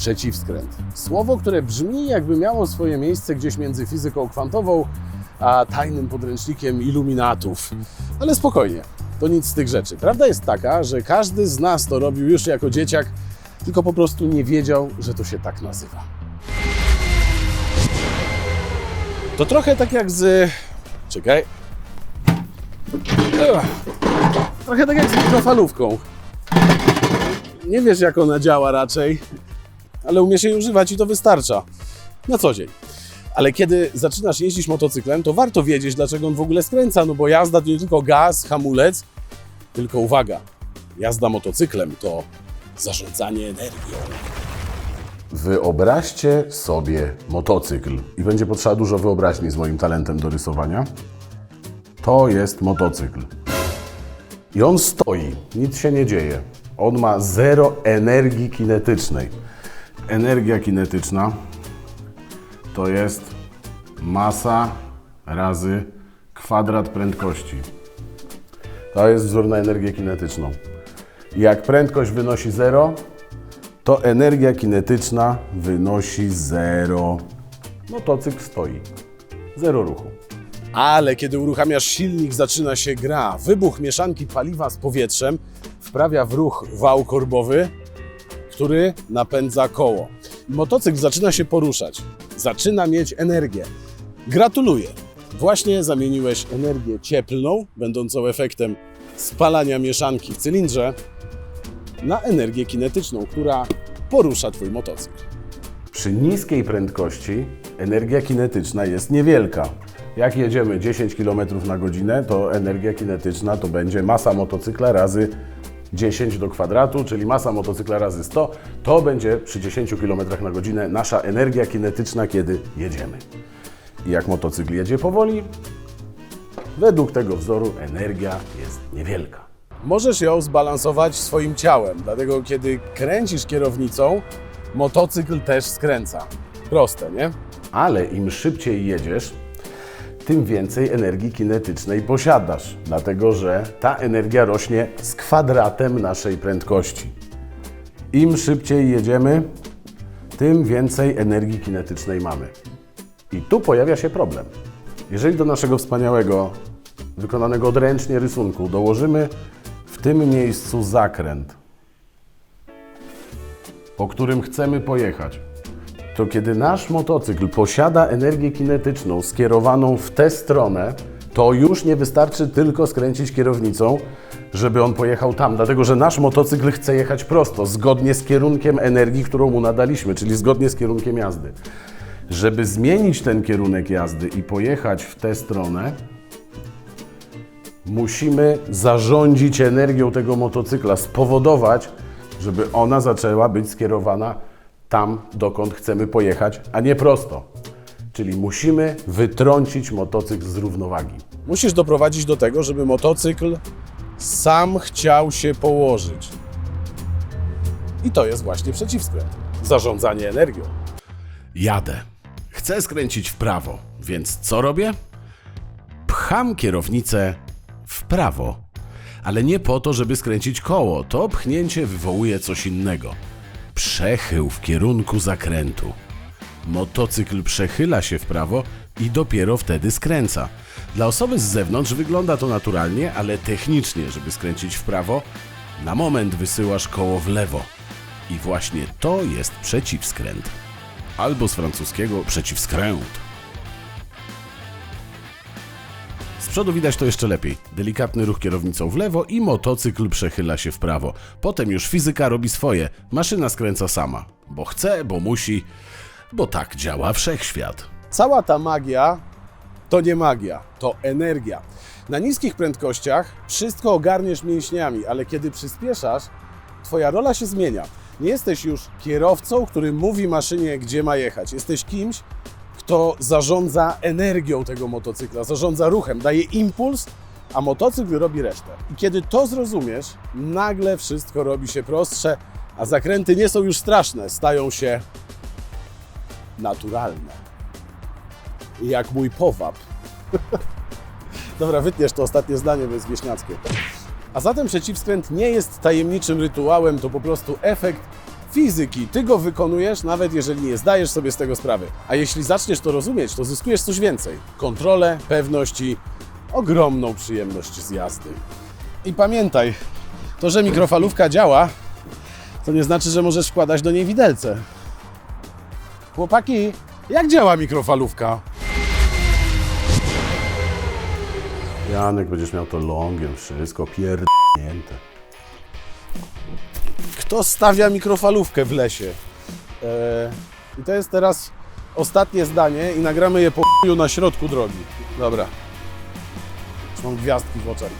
przeciwskręt. Słowo, które brzmi jakby miało swoje miejsce gdzieś między fizyką kwantową a tajnym podręcznikiem iluminatów. Ale spokojnie, to nic z tych rzeczy. Prawda jest taka, że każdy z nas to robił już jako dzieciak, tylko po prostu nie wiedział, że to się tak nazywa. To trochę tak jak z. Czekaj. Trochę tak jak z mikrofalówką. Nie wiesz, jak ona działa raczej, ale umiesz jej używać i to wystarcza. Na co dzień. Ale kiedy zaczynasz jeździć motocyklem, to warto wiedzieć, dlaczego on w ogóle skręca. No bo jazda to nie tylko gaz, hamulec, tylko uwaga, jazda motocyklem to zarządzanie energią. Wyobraźcie sobie motocykl i będzie potrzeba dużo wyobraźni z moim talentem do rysowania. To jest motocykl. I on stoi, nic się nie dzieje. On ma zero energii kinetycznej. Energia kinetyczna to jest masa razy kwadrat prędkości. To jest wzór na energię kinetyczną. Jak prędkość wynosi 0, to energia kinetyczna wynosi 0. Motocykl stoi. Zero ruchu. Ale kiedy uruchamiasz silnik, zaczyna się gra. Wybuch mieszanki paliwa z powietrzem wprawia w ruch wał korbowy, który napędza koło. Motocykl zaczyna się poruszać, zaczyna mieć energię. Gratuluję! Właśnie zamieniłeś energię cieplną, będącą efektem spalania mieszanki w cylindrze, na energię kinetyczną, która porusza Twój motocykl. Przy niskiej prędkości energia kinetyczna jest niewielka. Jak jedziemy 10 km na godzinę, to energia kinetyczna to będzie masa motocykla razy 10 do kwadratu, czyli masa motocykla razy 100, to będzie przy 10 km na godzinę nasza energia kinetyczna, kiedy jedziemy. I jak motocykl jedzie powoli, według tego wzoru energia jest niewielka. Możesz ją zbalansować swoim ciałem, dlatego kiedy kręcisz kierownicą, motocykl też skręca. Proste, nie? Ale im szybciej jedziesz, tym więcej energii kinetycznej posiadasz, dlatego że ta energia rośnie z kwadratem naszej prędkości. Im szybciej jedziemy, tym więcej energii kinetycznej mamy. I tu pojawia się problem. Jeżeli do naszego wspaniałego, wykonanego odręcznie rysunku dołożymy w tym miejscu zakręt, po którym chcemy pojechać, to kiedy nasz motocykl posiada energię kinetyczną skierowaną w tę stronę, to już nie wystarczy tylko skręcić kierownicą, żeby on pojechał tam, dlatego że nasz motocykl chce jechać prosto, zgodnie z kierunkiem energii, którą mu nadaliśmy, czyli zgodnie z kierunkiem jazdy. Żeby zmienić ten kierunek jazdy i pojechać w tę stronę, musimy zarządzić energią tego motocykla, spowodować, żeby ona zaczęła być skierowana tam, dokąd chcemy pojechać, a nie prosto. Czyli musimy wytrącić motocykl z równowagi. Musisz doprowadzić do tego, żeby motocykl sam chciał się położyć. I to jest właśnie przeciwskręt. Zarządzanie energią. Jadę. Chcę skręcić w prawo, więc co robię? Pcham kierownicę w prawo. Ale nie po to, żeby skręcić koło. To pchnięcie wywołuje coś innego. Przechył w kierunku zakrętu. Motocykl przechyla się w prawo i dopiero wtedy skręca. Dla osoby z zewnątrz wygląda to naturalnie, ale technicznie, żeby skręcić w prawo, na moment wysyłasz koło w lewo. I właśnie to jest przeciwskręt. Albo z francuskiego przeciwskręt. Przodu widać to jeszcze lepiej. Delikatny ruch kierownicą w lewo i motocykl przechyla się w prawo. Potem już fizyka robi swoje. Maszyna skręca sama. Bo chce, bo musi, bo tak działa wszechświat. Cała ta magia to nie magia, to energia. Na niskich prędkościach wszystko ogarniesz mięśniami, ale kiedy przyspieszasz, Twoja rola się zmienia. Nie jesteś już kierowcą, który mówi maszynie, gdzie ma jechać. Jesteś kimś, kto zarządza energią tego motocykla, zarządza ruchem, daje impuls, a motocykl robi resztę. I kiedy to zrozumiesz, nagle wszystko robi się prostsze, a zakręty nie są już straszne, stają się naturalne. Jak mój powab. Dobra, wytniesz to ostatnie zdanie, bo jest wieśniackie. A zatem przeciwskręt nie jest tajemniczym rytuałem, to po prostu efekt fizyki. Ty go wykonujesz, nawet jeżeli nie zdajesz sobie z tego sprawy. A jeśli zaczniesz to rozumieć, to zyskujesz coś więcej. Kontrolę, pewność i ogromną przyjemność z jazdy. I pamiętaj, to, że mikrofalówka działa, to nie znaczy, że możesz wkładać do niej widelce. Chłopaki, jak działa mikrofalówka? Janek, będziesz miał to longiem, wszystko pierdnięte. Kto stawia mikrofalówkę w lesie? Eee, I to jest teraz ostatnie zdanie i nagramy je po na środku drogi. Dobra. Już mam gwiazdki w oczach.